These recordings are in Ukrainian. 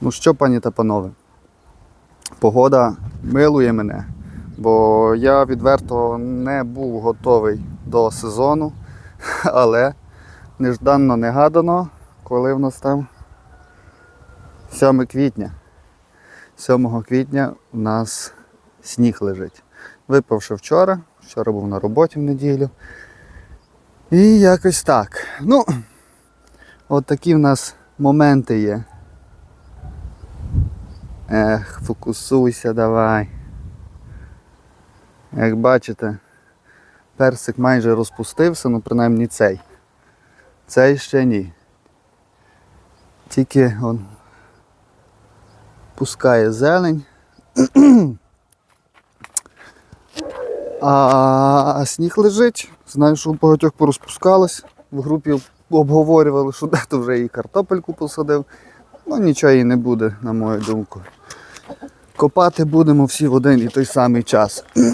Ну що, пані та панове, погода милує мене, бо я відверто не був готовий до сезону, але нежданно негадано, коли в нас там 7 квітня. 7 квітня у нас сніг лежить. Випавши вчора, вчора був на роботі в неділю. І якось так. Ну, от такі в нас моменти є. Ех, фокусуйся давай. Як бачите, персик майже розпустився, ну принаймні цей. Цей ще ні. Тільки он пускає зелень. А сніг лежить. Знаю, що у багатьох порозпускалось. В групі обговорювали, що дехто вже і картопельку посадив. Ну нічого і не буде, на мою думку. Копати будемо всі в один і той самий час.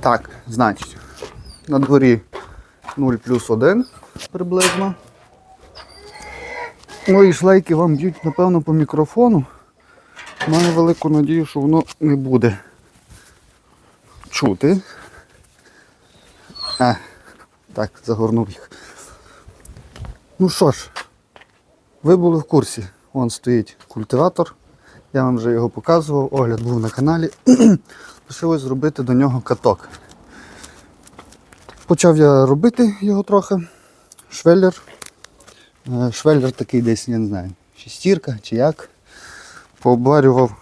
так, значить, на дворі 0 плюс 1 приблизно. Ну і шлейки вам б'ють, напевно, по мікрофону. Маю велику надію, що воно не буде чути. А, так, загорнув їх. Ну що ж, ви були в курсі. Вон стоїть культиватор. Я вам вже його показував, огляд був на каналі. Лишилось зробити до нього каток. Почав я робити його трохи. Швеллер. Е, Швеллер такий десь, я не знаю, шестірка чи як. Пообварював.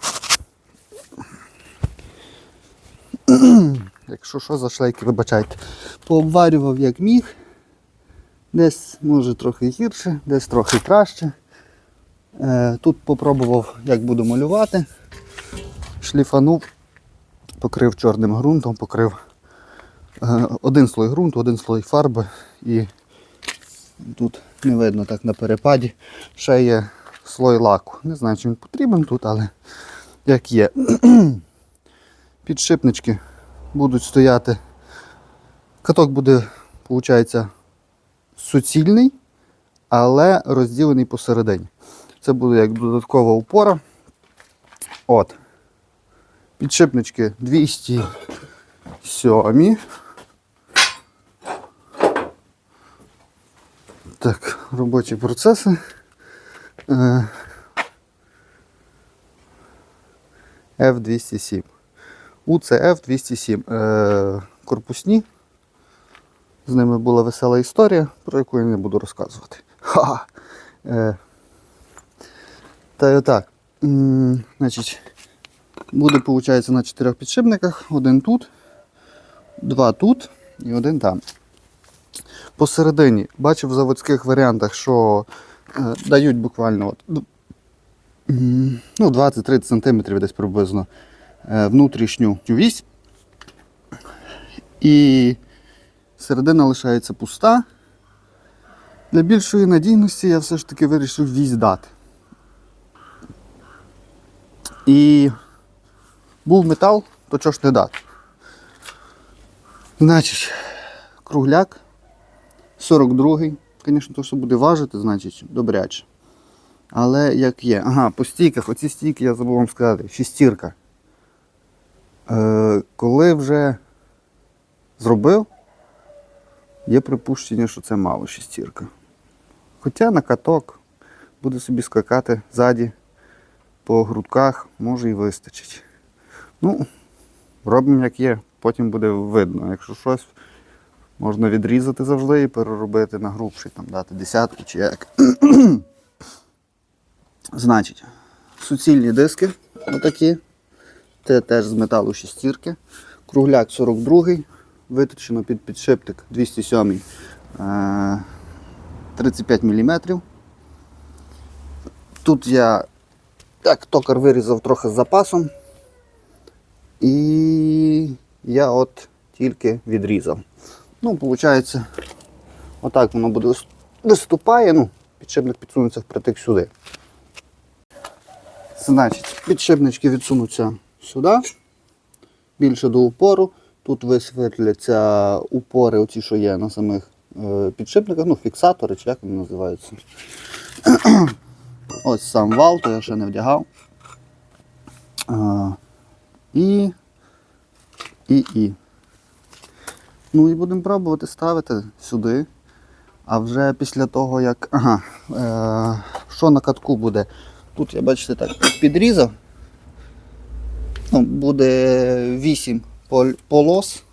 Якщо що за шлейки, вибачайте. Пообварював як міг. Десь може трохи гірше, десь трохи краще. Е, Тут попробував, як буду малювати. Шліфанув, покрив чорним ґрунтом, покрив е, один слой ґрунту, один слой фарби і тут не видно так на перепаді. Ще є слой лаку. Не знаю, чи він потрібен тут, але як є. Підшипнички будуть стояти. Каток буде, виходить, суцільний, але розділений посередині. Це буде як додаткова опора. От. Підшипнички 207. Так, робочі процеси. Е, F207. UCF 207. Е, корпусні. З ними була весела історія, про яку я не буду розказувати. Ха! Е, та й отак. М, Значить, буде, виходить, на чотирьох підшипниках. Один тут, два тут і один там. Посередині бачив в заводських варіантах, що е, дають буквально от, ну, 20-30 см десь приблизно е, внутрішню вісь. І середина лишається пуста. Для більшої надійності я все ж таки вирішив вісь дати. І був метал, то чого ж не дати. Значить, кругляк 42-й. Звісно, то, що буде важити, значить, добряче. Але як є. Ага, по стійках, оці стійки я забув вам сказати, шістірка. Е, коли вже зробив, є припущення, що це мало шістірка. Хоча на каток буде собі скакати ззаді по грудках, може і вистачить. Ну, робимо як є, потім буде видно. Якщо щось, можна відрізати завжди і переробити на грубший, там дати десятку чи як. Значить, суцільні диски отакі. Це теж з металу шістірки. Кругляк 42 виточено під підшипник 207 е, 35 мм. Тут я так токар вирізав трохи з запасом. І я от тільки відрізав. Ну, виходить, отак воно буде виступає, ну, підшипник підсунеться впритик сюди. Значить, підшипнички відсунуться сюди, більше до упору. Тут висвітляться упори, оці, що є на самих е, підшипниках, ну, фіксатори, чи як вони називаються. Ось сам вал, то я ще не вдягав. А, і. І. І. Ну і будемо пробувати ставити сюди. А вже після того, як. Ага. Е, що на катку буде? Тут я бачите так підрізав. Ну, буде 8 пол- полос.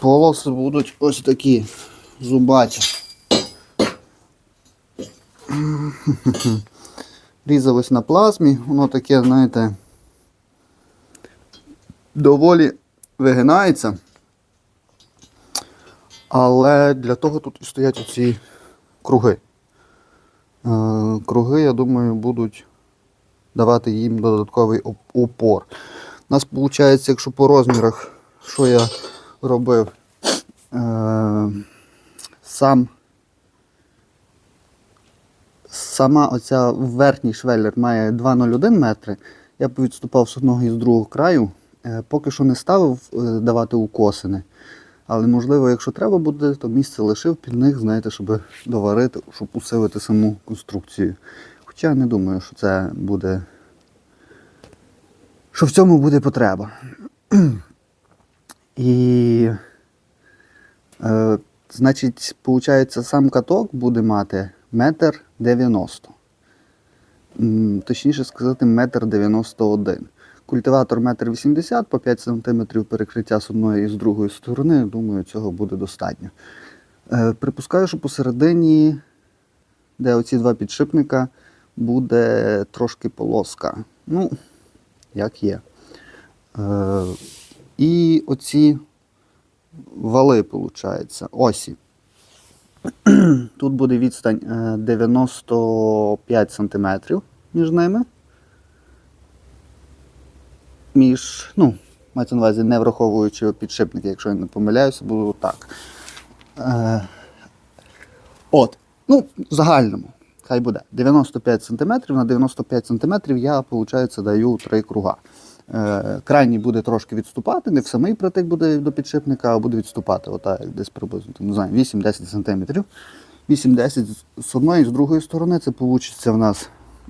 Полоси будуть ось такі зубаті. Різав ось на плазмі, воно таке, знаєте, доволі вигинається. Але для того тут і стоять оці круги. Е, Круги, я думаю, будуть давати їм додатковий оп- упор. У нас виходить, якщо по розмірах, що я робив, е, сам, сама оця верхній швеллер має 2,01 метри. Я відступав з одного і з другого краю. Е, Поки що не ставив е, давати укосини. Але можливо, якщо треба буде, то місце лишив під них, знаєте, щоб доварити, щоб усилити саму конструкцію. Хоча не думаю, що це буде. Що в цьому буде потреба. І, е, значить, виходить, сам каток буде мати метр дев'яносто. М, Точніше сказати, метр дев'яносто один. Культиватор метр вісімдесят по 5 см перекриття з одної і з другої сторони. Думаю, цього буде достатньо. Е, припускаю, що посередині, де оці два підшипника, буде трошки полоска. Ну, як є. Е, і оці вали, виходить, осі. Тут буде відстань е, 95 см між ними. Між, ну, мається на увазі, не враховуючи підшипники, якщо я не помиляюся, буду так. Е, от, ну, в загальному, хай буде 95 см, на 95 см я, виходить, даю три круга. Е, крайній буде трошки відступати, не в самий притик буде до підшипника, а буде відступати, отак, як десь приблизно не знаю, 8-10 см. 8-10 з одної і з другої сторони, це вийде в нас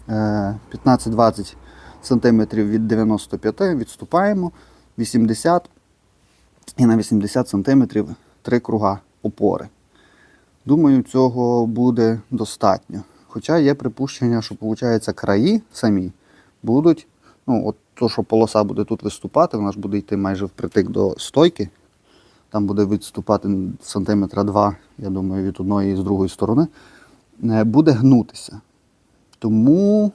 е, 15-20 см від 95 відступаємо, 80 і на 80 см три круга опори. Думаю, цього буде достатньо. Хоча є припущення, що виходить, краї самі будуть, ну, от то, що полоса буде тут виступати, вона ж буде йти майже впритик до стойки. Там буде відступати сантиметра два, я думаю, від одної і з другої сторони. Е, Буде гнутися. Тому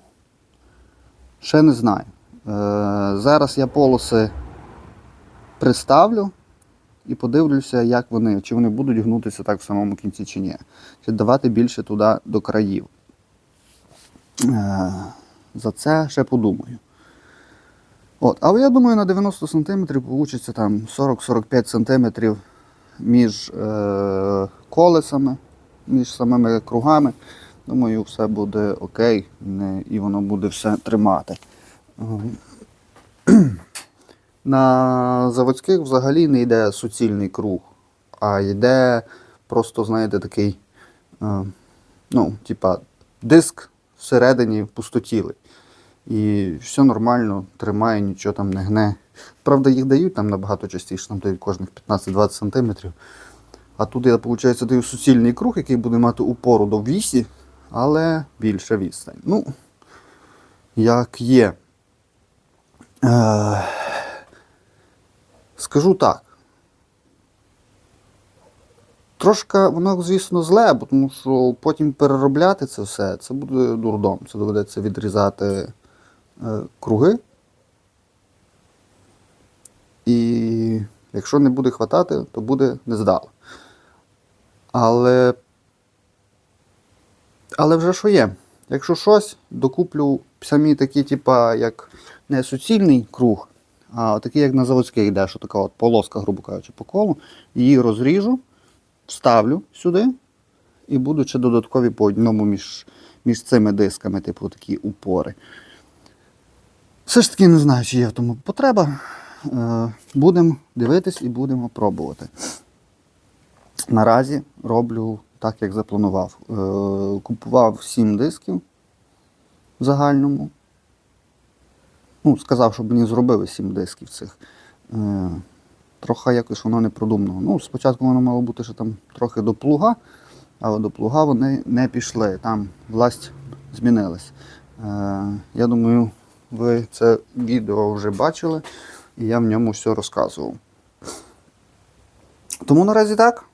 ще не знаю. Е, зараз я полоси приставлю і подивлюся, як вони, чи вони будуть гнутися так в самому кінці, чи ні. Чи давати більше туди до країв. Е, за це ще подумаю. От, але я думаю, на 90 см вийде там 40-45 см між е, колесами, між самими кругами. Думаю, все буде окей, не, і воно буде все тримати. Ем. На заводських взагалі не йде суцільний круг, а йде просто, знаєте, такий, е, ну, типа, диск всередині пустотілий. І все нормально, тримає, нічого там не гне. Правда, їх дають там набагато частіше, там дають кожних 15-20 см. А тут я, виходить, даю суцільний круг, який буде мати упору до вісі, але більша відстань. Ну, як є. Е, скажу так. Трошки воно, звісно, зле, бо тому що потім переробляти це все, це буде дурдом. Це доведеться відрізати е, круги. І якщо не буде хватати, то буде нездало. Але, але вже що є? Якщо щось, докуплю самі такі, типа, як не суцільний круг, а такий, як на заводських йде, що така от полоска, грубо кажучи, по колу, її розріжу, вставлю сюди і будуть ще додаткові по одному між, між цими дисками, типу такі упори. Все ж таки не знаю, чи є в тому потреба. Е, Будемо дивитись і будемо пробувати. Наразі роблю так, як запланував. Е, купував 7 дисків в загальному. Ну, сказав, щоб мені зробили 7 дисків цих. Трохи якось воно не продумано. Ну, спочатку воно мало бути ще там трохи до плуга, але до плуга вони не пішли. Там власть змінилась. Е, я думаю, ви це відео вже бачили, і я в ньому все розказував. Тому наразі так.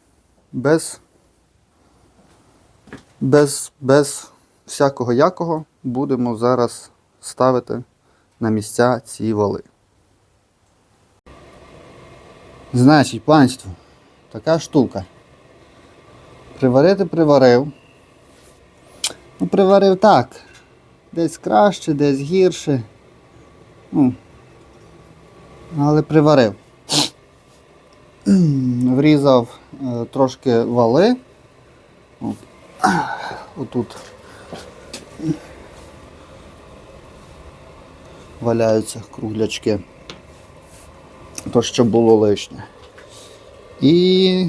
Без, без, без всякого якого будемо зараз ставити на місця ці вали. Значить, панство, така штука. Приварити приварив. Ну, приварив так. Десь краще, десь гірше. Ну, але приварив. Врізав е, трошки вали. От. Отут валяються круглячки. То, що було лишнє. І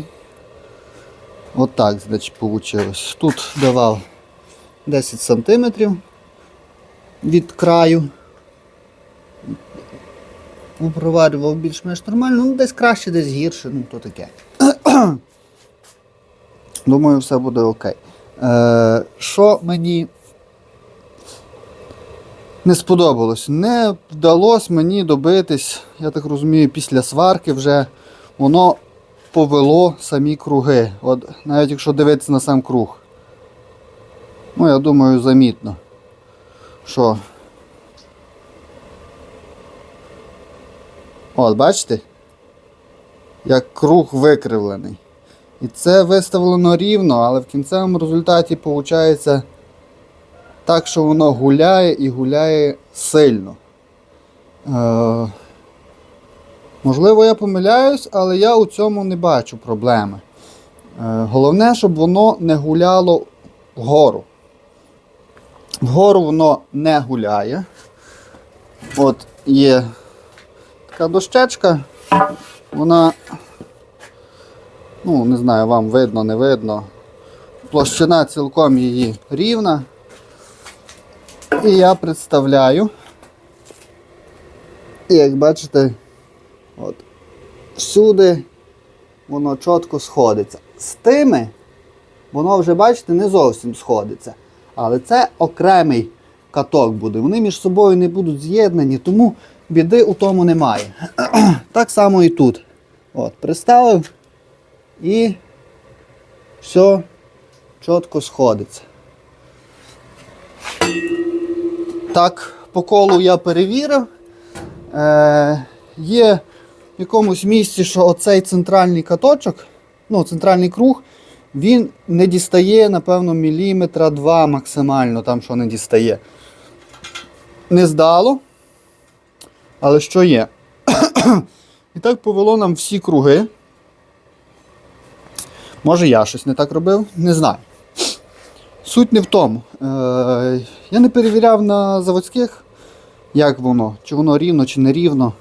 отак, значить, вийшло. Тут давав 10 сантиметрів від краю. Проварював більш-менш нормально, ну десь краще, десь гірше, ну то таке. Думаю, все буде окей. Е, що мені не сподобалось? Не вдалося мені добитись, я так розумію, після сварки вже воно повело самі круги. От навіть якщо дивитися на сам круг. Ну, я думаю, замітно. Що? От, бачите? Як круг викривлений. І це виставлено рівно, але в кінцевому результаті виходить так, що воно гуляє і гуляє сильно. Е, можливо, я помиляюсь, але я у цьому не бачу проблеми. Е, головне, щоб воно не гуляло вгору. Вгору воно не гуляє. От є така дощечка, вона, ну, не знаю, вам видно, не видно. Площина цілком її рівна. І я представляю, і як бачите, от, всюди воно чітко сходиться. З тими воно вже, бачите, не зовсім сходиться. Але це окремий каток буде. Вони між собою не будуть з'єднані, тому біди у тому немає. так само і тут. От, Приставив і все чітко сходиться. Так, по колу я перевірив. Е, Є в якомусь місці, що оцей центральний каточок, ну, центральний круг, він не дістає, напевно, міліметра два максимально, там що не дістає. Не здало. Але що є? І так повело нам всі круги. Може я щось не так робив, не знаю. Суть не в тому. Е, я не перевіряв на заводських, як воно, чи воно рівно, чи не рівно.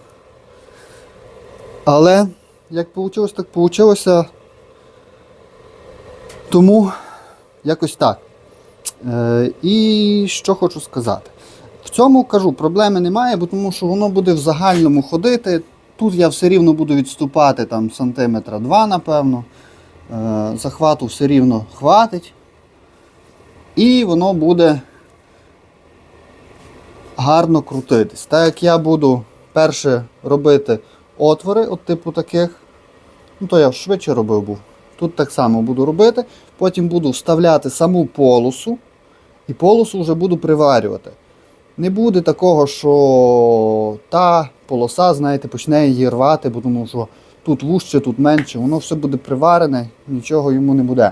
Але як вийшло, так вийшло. Тому якось так. Е, і що хочу сказати. В цьому кажу, проблеми немає, бо тому що воно буде в загальному ходити. Тут я все рівно буду відступати там сантиметра два, напевно. Е, захвату все рівно хватить. І воно буде гарно крутитись. Так як я буду перше робити отвори, от типу таких, ну то я швидше робив був. Тут так само буду робити. Потім буду вставляти саму полосу, і полосу вже буду приварювати. Не буде такого, що та полоса, знаєте, почне її рвати, бо тому що тут вужче, тут менше, воно все буде приварене, нічого йому не буде.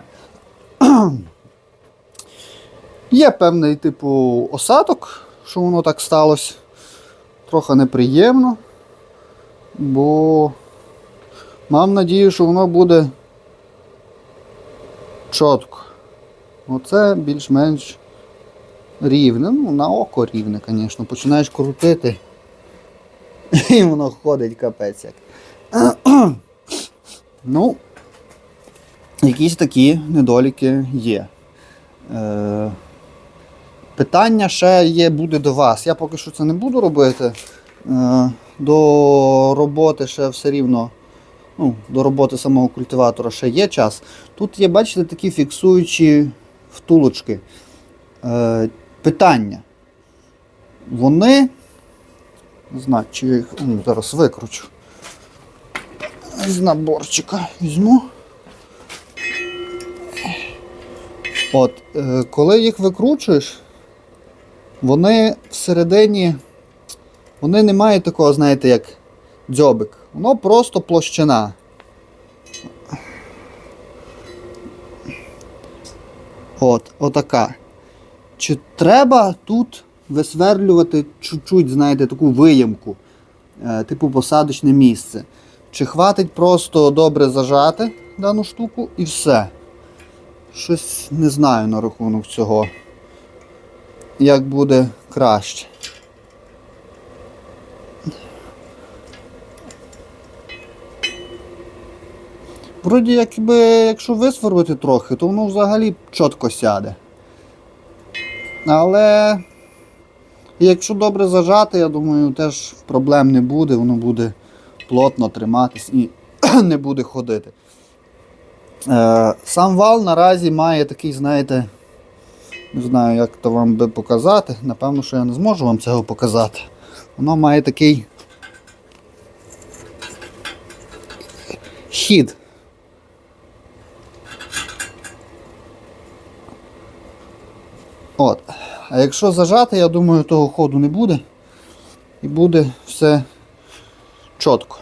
Є певний типу осадок, що воно так сталося. Трохи неприємно, бо мав надію, що воно буде чітко. Оце більш-менш рівне. Ну, на око рівне, звісно. Починаєш крутити. І воно ходить капець як. Ну, якісь такі недоліки є. Е, питання ще є, буде до вас. Я поки що це не буду робити. Е, до роботи ще все рівно. Ну, до роботи самого культиватора ще є час. Тут є, бачите, такі фіксуючі втулочки. Е, питання. Вони. Не знаю, чи їх зараз викручу. З наборчика візьму. От, е, коли їх викручуєш, вони всередині, вони не мають такого, знаєте, як дзьобик. Воно просто площина. От, отака. Чи треба тут висверлювати чуть-чуть, знаєте, таку виямку, е, типу посадочне місце? Чи хватить просто добре зажати дану штуку і все? Щось не знаю на рахунок цього. Як буде краще. Вроді, якби, якщо висверлити трохи, то воно взагалі чітко сяде. Але якщо добре зажати, я думаю, теж проблем не буде, воно буде плотно триматись і не буде ходити. Е, сам вал наразі має такий, знаєте, не знаю, як то вам би показати. Напевно, що я не зможу вам цього показати. Воно має такий хід. От. А якщо зажати, я думаю, того ходу не буде. І буде все чітко.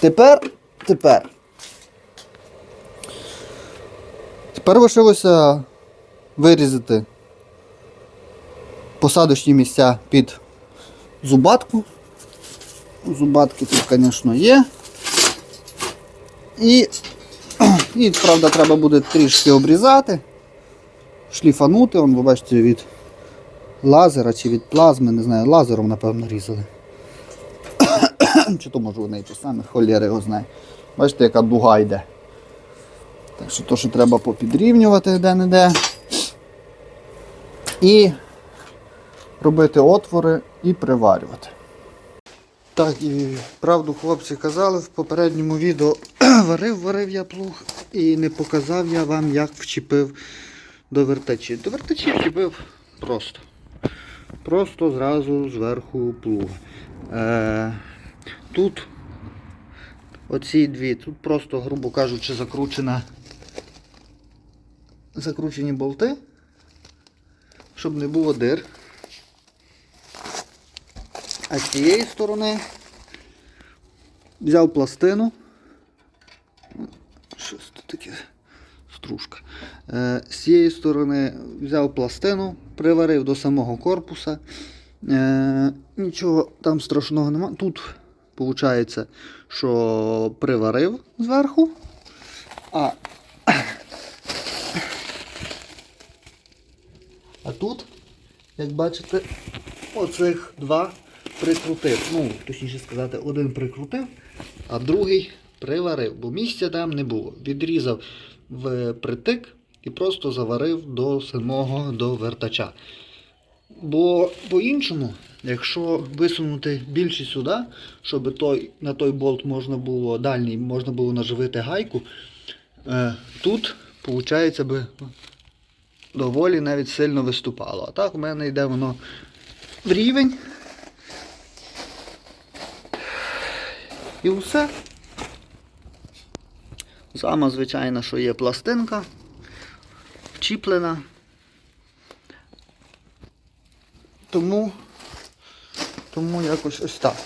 Тепер, тепер. Тепер лишилося вирізати посадочні місця під зубатку. Зубатки тут, звісно, є. І, і, правда, треба буде трішки обрізати, шліфанути, Вон, ви бачите, від лазера чи від плазми, не знаю, лазером, напевно, різали. Чи то може вони і те саме, холєри його знає. Бачите, яка дуга йде. Так що то, що треба попідрівнювати де-не-де. І робити отвори і приварювати. Так, і правду хлопці казали в попередньому відео варив, варив я плуг і не показав я вам, як вчепив до вертачі. До вертачі вчепив просто. Просто зразу зверху плуг. Е, тут оці дві, тут просто, грубо кажучи, закручена, закручені болти, щоб не було дир. А з цієї сторони взяв пластину. Щось тут таке стружка. Е, з цієї сторони взяв пластину, приварив до самого корпуса. Е, нічого там страшного немає. Тут виходить, що приварив зверху. А, а тут, як бачите, оцих два прикрутив. Ну, точніше сказати, один прикрутив, а другий приварив, бо місця там не було. Відрізав в притик і просто заварив до самого до вертача. Бо по-іншому, якщо висунути більше сюди, щоб той, на той болт можна було дальній можна було наживити гайку, е, тут, виходить, би доволі навіть сильно виступало. А так у мене йде воно в рівень. І все. Сама звичайно, що є пластинка, вчіплена. Тому, тому якось ось так.